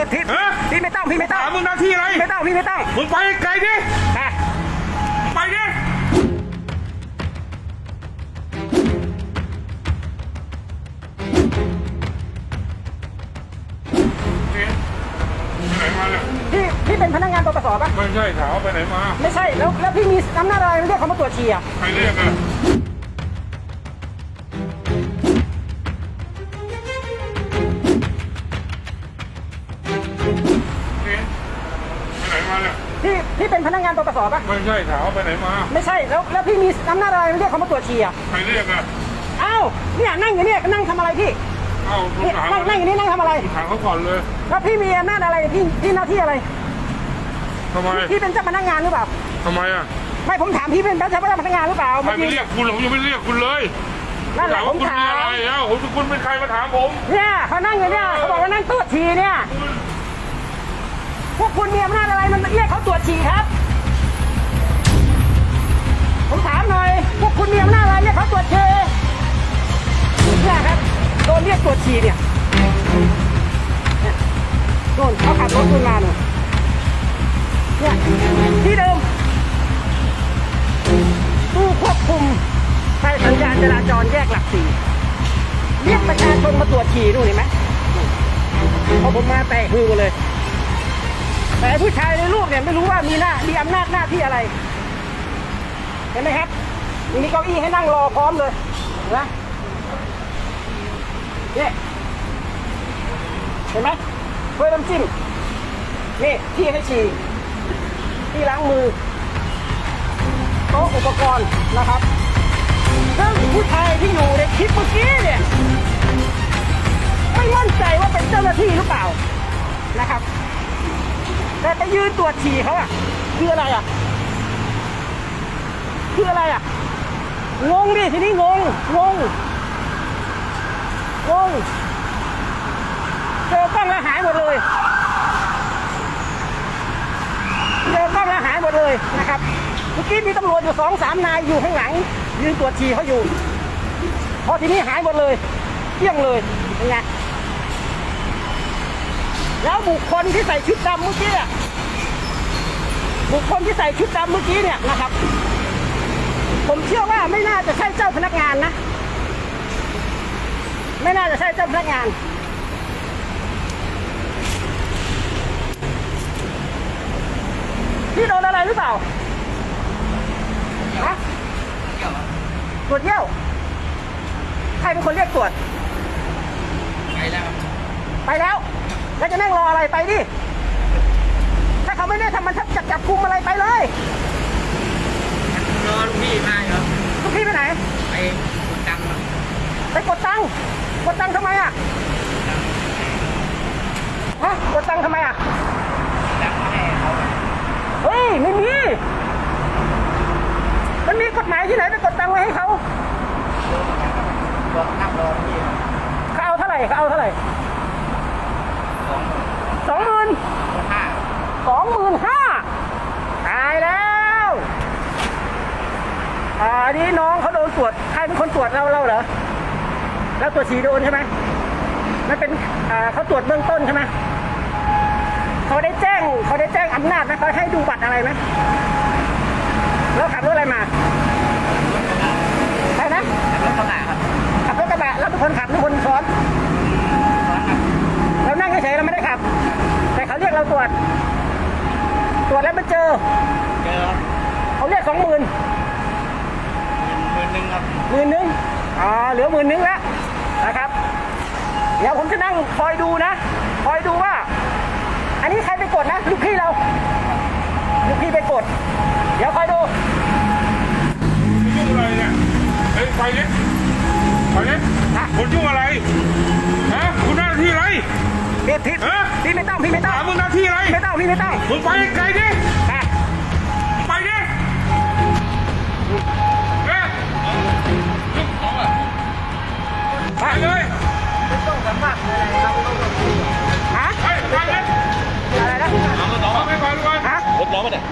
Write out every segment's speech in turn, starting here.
พี่พี่ฮะ พี่ไม่ต้องพี่ไม่ต้องถามมึงหน้าที่อะไร ไม่ต้องพี่ไม่ต้องมึงไปไกลดิ อะไปดิ นี่ไปไหนมาเนี่ยพี่พี่เป็นพนักงานปปสปะไม่ใช่ถามว่าไปไหนมา ไม่ใช่แล้วแล้วพี่มีอำนาจอะไรเรียกเขามาตรวจฉี่อะใครเรียกอะ พี่พี่เป็นพนักงานปปสปะไม่ใช่ถามว่าไปไหนมาไม่ใช่แล้วแล้วพี่มีอำนาจอะไรเรียกเขามาตรวจฉี่อะใครเรียกอะอ้าวเนี่ยนั่งอยู่เนี่ยนั่งทำอะไรพี่เอ้ามึงเนี่ยถามนั่งนั่งอยู่นี่นั่งทำอะไร ถามเขาก่อนเลยแล้วพี่มีอำนาจอะไรพี่พี่หน้าที่อะไรทำไมพี่เป็นเจ้าพนักงานหรือเปล่าทำไมอะไม่ผมถามพี่เป็นเจ้าพนักงานหรือเปล่าใครเมื่อไปกี้เรียกคุณเหรอผมยังไม่เรียกคุณเลยนั่นแหถาละมผว่ามคุณถามีมอะไรเอ้าผมคุณเป็นใครมาถามผมเนี่ยเขานั่งอยู่เนี่ยเขาบอกว่านั่งตรวจฉี่เนี่ย พวกคุณมีอำนาจอะไรมันเรียกเขาตรวจฉี่ครับ ผมถามหน่อย พวกคุณมีอำนาจอะไรเรียกเขาตรวจฉี่เนี่ยครับ โดนเรียกตรวจฉี่เนี่ยโดนเขาขับรถคุณมาเนี่ยเนี่ยที่เดิมตู้ควบคุมไฟสัญญาณจราจรแยกหลักสี่เรียกประชาชนมาตรวจฉี่ดูนเห็นไหมพอผมมาแตะฮือเลย แต่ผู้ชายในรูปเนี่ยไม่รู้ว่ามีหน้ามีอำนาจหน้าที่อะไร เห็นไหมครับ มีเก้าอี้ให้นั่งรอพร้อมเลยเห็นไหมเนี่ยเห็นไหมถ้วยน้ำจิ้มนี่ที่ให้ฉี่ที่ล้างมือโต๊ะอุปกรณ์นะครับซึ่งผู้ชายที่อยู่ในคลิปเมื่อกี้เนี่ย ไม่มั่นใจว่าเป็นเจ้า แต่ไปยืนตรวจฉี่เขาอะคืออะไรอะคืออะไรอะงงดิทีนี้งง งง งง เจอกล้องแล้วหายหมดเลย เจอกล้องแล้วหายหมดเลยนะครับ เมื่อกี้มีตำรวจอยู่สองสามนายอยู่ข้างหลัง ยืนตรวจฉี่เขาอยู่ พอทีนี้หายหมดเลยเกลี้ยงเลยเป็นไง แล้วบุคคลที่ใส่ชุดดำเมื่อกี้อะบุคคลที่ใส่ชุดดำเมื่อกี้เนี่ยนะครับ ผมเชื่อว่าไม่น่าจะใช่เจ้าพนักงานนะ ไม่น่าจะใช่เจ้าพนักงาน พี่โดนอะไรหรือเปล่าฮะตรวจเยี่ยว ใครเป็นคนเรียกตรวจ ไปแล้วครับไปแล้ว แล้วจะนั่งรออะไรไปดิ ถ้าเขาไม่ได้ทำมันทับจับจับคุมอะไรไปเลยนอนพี่มาครับทุกพี่ไปไหน ไปดังครับไปกดตังค์กดตังค์ทำไมอะฮะกดตังค์ทำไมอะดังแม่เขาเฮ้ยไม่มี มันมีกฎหมายที่ไหนไปกดตังค์ไว้ให้เขาบอกนั่งรอพี่ครับเขาเอาเท่าไหร่เขาเอาเท่าไหร่ สองสองหมื่น ห้า สอง หมื่นห้าตายแล้วอ่าอันนี้น้องเขาโดนตรวจใครเป็นคนตรวจเราเราเหรอแล้วตรวจฉี่โดนใช่ไหมมันเป็นอ่าเขาตรวจเบื้องต้นใช่ไหมเขาได้แจ้งเขาได้แจ้งอำนาจไหมเขาให้ดูบัตรอะไรไหมแล้วขับรถอะไรมาใช่นะแล้วก็หน้าครับขับรถกระบะแล้วเป็นคนขับหรือคนซ้อน ซ้อนครับ เรานั่งเฉยๆเราไม่ได้ขับ แต่เขาเรียกเราตรวจ ตรวจแล้วไม่เจอ เจอครับ เขาเรียกส องหมื่นหมื่นหนึ่งครับหมื่นหนึ่งอ๋อเหลือหมื่นหนึ่งแล้วนะครับ เดี๋ยวผมจะนั่งคอยดูนะคอยดูว่า อันนี้ใครไปกดนะลูกพี่เราลูกพี่ไปกด เดี๋ยวคอยดูคุณยุ่งอะไรเนี่ยเฮ้ยไปดิไปดิอะคุณยุ่งอะไรฮะคุณหน้าที่อะไรพี่พี่ฮะพี่ไม่ต้องพี่ไม่ต้องถามมึงหน้าที่อะไรไม่ต้องพี่ไม่ต้องมึงไปไกลดิ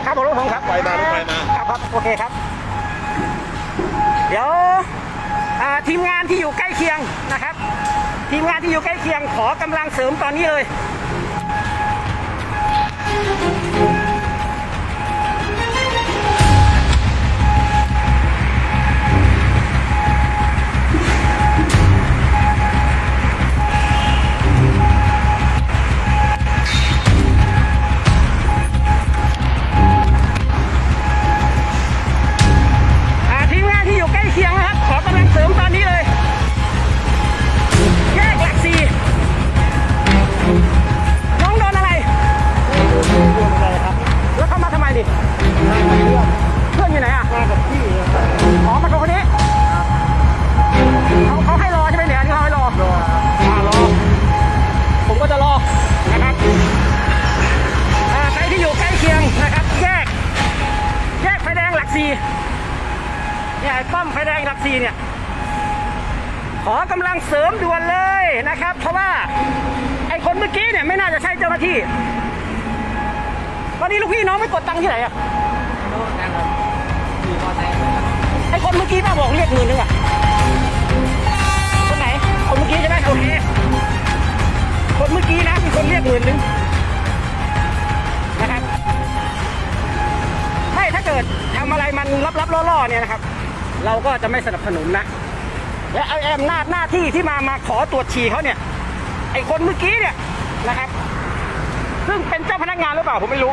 ครับผมรถผมครับไปมารถไฟมา ครับครับโอเคครับ เดี๋ยวอ่าทีมงานที่อยู่ใกล้เคียงนะครับ ทีมงานที่อยู่ใกล้เคียงขอกำลังเสริมตอนนี้เลย ขอกำลังเสริมด่วนเลยนะครับ เพราะว่าไอคนเมื่อกี้เนี่ยไม่น่าจะใช่เจ้าหน้าที่ตอนนี้ลูกพี่น้องไม่กดตังค์ที่ไหนอะไอคนเมื่อกี้ป้าบอกเรียกหมื่นนึงอะคนไหน คนเมื่อกี้ใช่ไหมโอเคคนเมื่อกี้นะมีคนเรียกหมื่นนึงนะครับไม่ถ้าเกิดทำอะไรมันลับๆล่อๆเนี่ยนะครับ เราก็จะไม่สนับสนุนนะ และไอ้อำนาจหน้าที่ที่มามาขอตรวจฉี่เขาเนี่ย ไอ้คนเมื่อกี้เนี่ยนะครับ ซึ่งเป็นเจ้าพนักงานหรือเปล่าผมไม่รู้